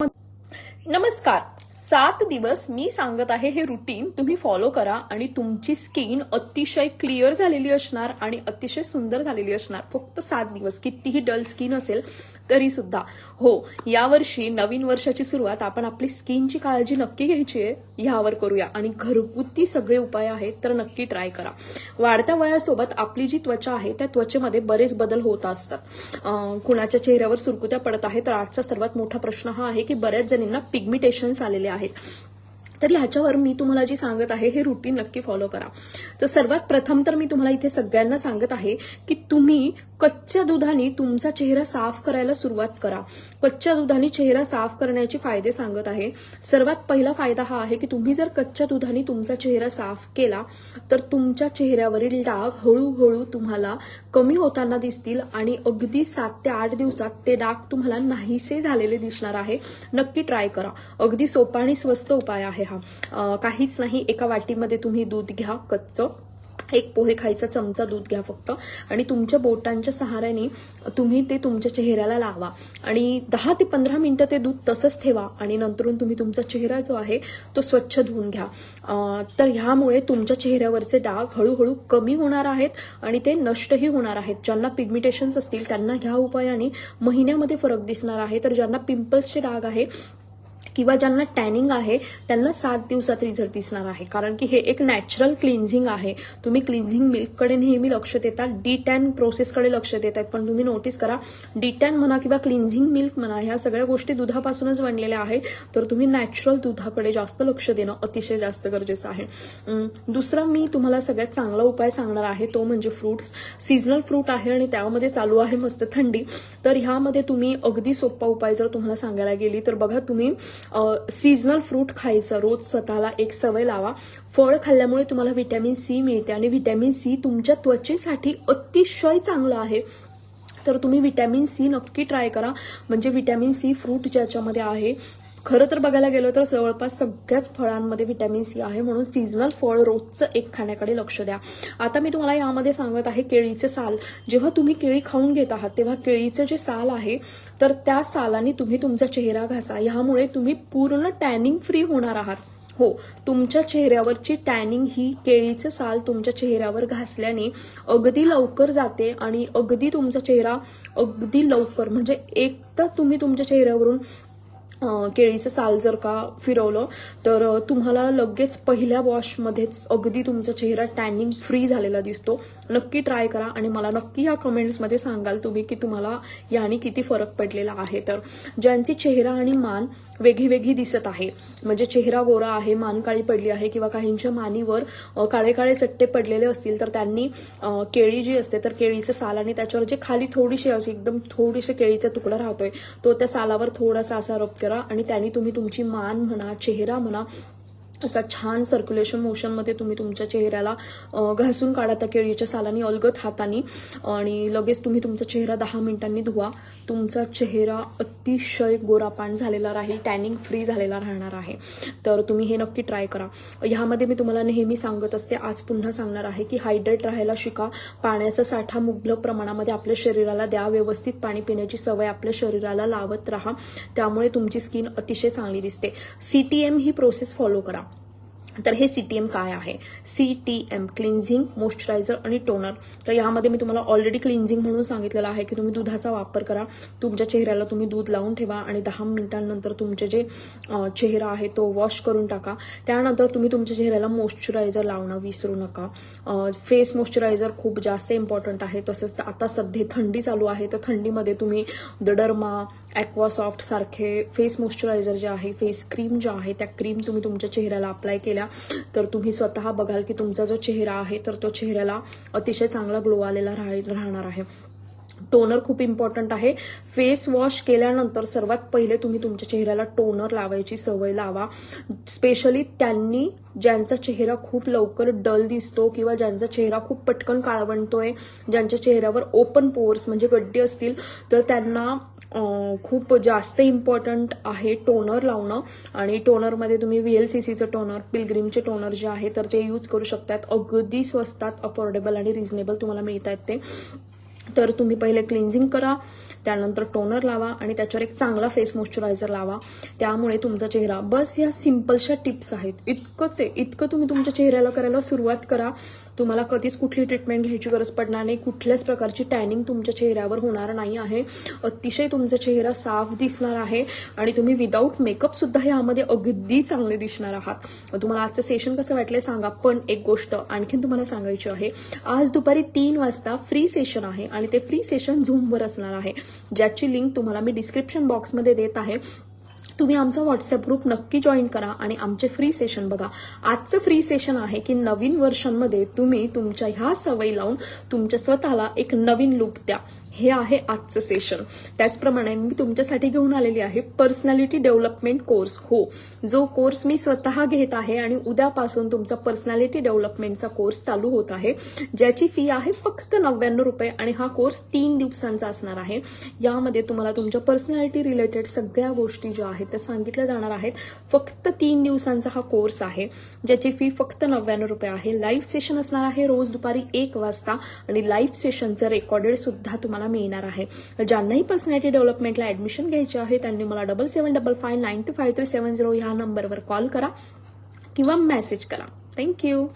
我。नमस्कार. सात दिवस मी सांगत आहे हे रुटीन तुम्ही फॉलो करा आणि तुमची स्किन अतिशय क्लिअर झालेली असणार आणि अतिशय सुंदर झालेली असणार. फक्त सात दिवस. कितीही डल स्किन असेल तरी सुद्धा हो यावर्षी नवीन वर्षाची सुरुवात आपण आपली स्किनची काळजी नक्की घ्यायची आहे. ह्यावर करूया. आणि घरगुती सगळे उपाय आहेत तर नक्की ट्राय करा. वाढत्या वयासोबत आपली जी त्वचा आहे त्या त्वचेमध्ये बरेच बदल होत असतात. कुणाच्या चेहऱ्यावर सुरकुत्या पडत आहे तर आजचा सर्वात मोठा प्रश्न हा आहे की बऱ्याच जणींना पिग्मिटेशन्स आलेले आहेत. तर ह्याच्यावर मी तुम्हाला जी सांगत आहे हे रुटीन नक्की फॉलो करा. तर सर्वात प्रथम तर मी तुम्हाला इथे सगळ्यांना सांगत आहे की तुम्ही कच्च्या दुधाने तुमचा चेहरा साफ करायला सुरुवात करा. कच्च्या दुधाने चेहरा साफ करण्याचे फायदे सांगत आहे. सर्वात पहिला फायदा हा आहे की तुम्ही जर कच्च्या दुधाने तुमचा चेहरा साफ केला तर तुमच्या चेहऱ्यावरील डाग हळूहळू तुम्हाला कमी होताना दिसतील आणि अगदी सात ते आठ दिवसात ते डाग तुम्हाला नाहीसे झालेले दिसणार आहे. नक्की ट्राय करा. अगदी सोपा आणि स्वस्त उपाय आहे हा. काहीच नाही एका वाटीमध्ये तुम्ही दूध घ्या कच्चं. एक पोहे खायचा चमचा दूध घ्या फक्त. आणि तुमच्या बोटांच्या सहाऱ्याने तुम्ही ते तुमच्या चेहऱ्याला लावा. आणि दहा ते पंधरा मिनिटं ते दूध तसंच ठेवा. आणि नंतरून तुम्ही तुमचा चेहरा जो आहे तो स्वच्छ धुवून घ्या. तर ह्यामुळे तुमच्या चेहऱ्यावरचे डाग हळूहळू कमी होणार आहेत आणि ते नष्टही होणार आहेत. ज्यांना पिग्मिटेशन्स असतील त्यांना ह्या उपायाने महिन्यामध्ये फरक दिसणार आहे. तर ज्यांना पिंपल्सचे डाग आहे किंवा ज्यांना टॅनिंग आहे त्यांना सात दिवसात रिझल्ट दिसणार आहे. कारण की हे एक नॅचरल क्लिन्झिंग आहे. तुम्ही क्लिन्झिंग मिल्ककडे नेहमी लक्ष देता डी टॅन प्रोसेसकडे लक्ष देत आहेत. पण तुम्ही नोटीस करा डी टॅन म्हणा किंवा क्लिन्झिंग मिल्क म्हणा ह्या सगळ्या गोष्टी दुधापासूनच बनलेल्या आहे तर तुम्ही नॅचरल दुधाकडे जास्त लक्ष देणं अतिशय जास्त गरजेचं आहे. दुसरा मी तुम्हाला सगळ्यात चांगला उपाय सांगणार आहे तो म्हणजे फ्रुट्स सीझनल फ्रूट आहे आणि त्यामध्ये चालू आहे मस्त थंडी. तर ह्यामध्ये तुम्ही अगदी सोपा उपाय जर तुम्हाला सांगायला गेली तर बघा तुम्ही सीझनल फ्रूट खायचं. रोज स्वतःला एक सवय लावा. फळ खाल्ल्यामुळे तुम्हाला व्हिटॅमिन सी मिळते आणि व्हिटॅमिन सी तुमच्या त्वचेसाठी अतिशय चांगलं आहे. तर तुम्ही व्हिटॅमिन सी नक्की ट्राय करा. म्हणजे व्हिटॅमिन सी फ्रूट ज्याच्यामध्ये आहे खरं तर बघायला गेलं तर जवळपास सगळ्याच फळांमध्ये व्हिटॅमिन सी आहे म्हणून सीझनल फळ रोजचं एक खाण्याकडे लक्ष द्या. आता मी तुम्हाला यामध्ये सांगत आहे केळीचे साल. जेव्हा तुम्ही केळी खाऊन घेत आहात तेव्हा केळीचं जे साल आहे तर त्या सालाने तुम्ही तुमचा चेहरा घासा. यामुळे तुम्ही पूर्ण टॅनिंग फ्री होणार आहात. हो तुमच्या चेहऱ्यावरची टॅनिंग ही केळीचं साल तुमच्या चेहऱ्यावर घासल्याने अगदी लवकर जाते आणि अगदी तुमचा चेहरा अगदी लवकर म्हणजे एक तर तुम्ही तुमच्या चेहऱ्यावरून केळीचं साल जर का फिरवलं तर तुम्हाला लगेच पहिल्या वॉशमध्येच अगदी तुमचा चेहरा टॅनिंग फ्री झालेला दिसतो. नक्की ट्राय करा आणि मला नक्की या कमेंट्समध्ये सांगाल तुम्ही की तुम्हाला याने किती फरक पडलेला आहे. तर ज्यांची चेहरा आणि मान वेगळी वेगळी दिसत आहे म्हणजे चेहरा गोरा आहे मान काळी पडली आहे किंवा काहींच्या मानीवर काळे काळे चट्टे पडलेले असतील तर त्यांनी केळी जी असते तर केळीचं साल आणि त्याच्यावर जे खाली थोडीशी अशी एकदम थोडीशी केळीचा तुकडा राहतोय तो त्या सालावर थोडासा असा रब करा आणि त्याने तुम्ही तुमची मान म्हणा चेहरा म्हणा असा छान सर्क्युलेशन मोशनमध्ये तुम्ही तुमच्या चेहऱ्याला घासून काढा त्या केळीच्या सालानी अलगत हातानी. आणि लगेच तुम्ही तुमचा चेहरा दहा मिनिटांनी धुवा. तुमचा चेहरा अतिशय गोरापान झालेला राहील टॅनिंग फ्री झालेला राहणार आहे. तर तुम्ही हे नक्की ट्राय करा. ह्यामध्ये मी तुम्हाला नेहमी सांगत असते आज पुन्हा सांगणार आहे की हायड्रेट राहायला शिका. पाण्याचा साठा मुबलक प्रमाणामध्ये आपल्या शरीराला द्या. व्यवस्थित पाणी पिण्याची सवय आपल्या शरीराला लावत राहा. त्यामुळे तुमची स्किन अतिशय चांगली दिसते. सीटीएम ही प्रोसेस फॉलो करा. तर हे सी टी एम काय आहे? C T M cleansing moisturizer आणि टोनर तर यामध्ये मी तुम्हाला ऑलरेडी क्लिन्झिंग म्हणून सांगितलेलं आहे की तुम्ही दुधाचा वापर करा. तुमच्या चेहऱ्याला तुम्ही दूध लावून ठेवा आणि दहा मिनिटांनंतर तुमचे जे चेहरा आहे तो वॉश करून टाका. त्यानंतर तुम्ही तुमच्या चेहऱ्याला मॉइश्चरायझर लावणं विसरू नका. फेस मॉइश्चरायझर खूप जास्त इम्पॉर्टंट आहे. तसंच आता सध्या थंडी चालू आहे. तर थंडीमध्ये तुम्ही दडर्मा ॲक्वासॉफ्ट सारखे फेस मॉइश्चरायझर जे आहे फेस क्रीम ज्या आहे त्या क्रीम तुम्ही तुमच्या चेहऱ्याला अप्लाय केल्या. तर तुम्ही स्वतः बघाल की तुमचा जो चेहरा आहे तर तो चेहऱ्याला अतिशय चांगला ग्लो आलेला राहणार आहे. टोनर खूप इम्पॉर्टंट आहे. फेस वॉश केल्यानंतर सर्वात पहिले तुम्ही तुमच्या चेहऱ्याला टोनर लावायची सवय लावा. स्पेशली त्यांनी ज्यांचा चेहरा खूप लवकर डल दिसतो किंवा ज्यांचा चेहरा खूप पटकन काळवणतोय ज्यांच्या चेहऱ्यावर ओपन पोर्स म्हणजे गड्डे असतील तर त्यांना खूप जास्त इम्पॉर्टंट आहे टोनर लावणं. आणि टोनरमध्ये तुम्ही व्ही एल सी सीचं टोनर पिलग्रीमचे टोनर जे आहे तर ते यूज करू शकतात. अगदी स्वस्तात अफोर्डेबल आणि रिझनेबल तुम्हाला मिळत आहेत ते. तर तुम्ही पहिले क्लिन्झिंग करा त्यानंतर टोनर लावा आणि त्याच्यावर एक चांगला फेस मॉइश्चरायझर लावा. त्यामुळे तुमचा चेहरा बस या सिम्पलशा टिप्स आहेत. इतकंच आहे. इतकं तुम्ही तुमच्या चेहऱ्याला करायला सुरुवात करा. तुम्हाला कधीच कुठली ट्रीटमेंट घ्यायची गरज पडणार नाही. कुठल्याच प्रकारची टॅनिंग तुमच्या चेहऱ्यावर होणार नाही आहे. अतिशय तुमचा चेहरा साफ दिसणार आहे आणि तुम्ही विदाऊट मेकअपसुद्धा यामध्ये अगदी चांगले दिसणार आहात. तुम्हाला आजचं सेशन कसं वाटलंय सांगा. पण एक गोष्ट आणखीन तुम्हाला सांगायची आहे. आज दुपारी तीन वाजता फ्री सेशन आहे आणि ते फ्री सेशन झूमवर असणार आहे. ज्याची लिंक तुम्हाला मी डिस्क्रिप्शन बॉक्समध्ये देत आहे. तुम्ही आमचा व्हॉट्सअप ग्रुप नक्की जॉईन करा आणि आमचे फ्री सेशन बघा. आजचं फ्री सेशन आहे की नवीन वर्षांमध्ये तुम्ही तुमच्या ह्या सवयी लावून तुमच्या स्वतःला एक नवीन लुक द्या. हे आहे आजचं सेशन त्याचप्रमाणे मी तुमच्यासाठी घेऊन आलेली आहे पर्सनॅलिटी डेव्हलपमेंट कोर्स हो जो कोर्स मी स्वतः घेत आहे आणि उद्यापासून तुमचा पर्सनॅलिटी डेव्हलपमेंटचा कोर्स चालू होत आहे ज्याची फी आहे फक्त नव्याण्णव रुपये आणि हा कोर्स तीन दिवसांचा असणार आहे. यामध्ये तुम्हाला तुमच्या पर्सनॅलिटी रिलेटेड सगळ्या गोष्टी ज्या आहेत त्या सांगितल्या जाणार आहेत. फक्त तीन दिवसांचा हा कोर्स आहे ज्याची फी फक्त नव्याण्णव रुपये आहे. लाईव्ह सेशन असणार आहे रोज दुपारी एक वाजता आणि लाईव्ह सेशनचं रेकॉर्डेड सुद्धा तुम्हाला मिळणार आहे. ज्यांनाही पर्सनॅलिटी डेव्हलपमेंटला ऍडमिशन घ्यायचे आहे त्यांनी मला double seven double five nine two five three seven zero ह्या नंबरवर कॉल करा किंवा मेसेज करा. थँक्यू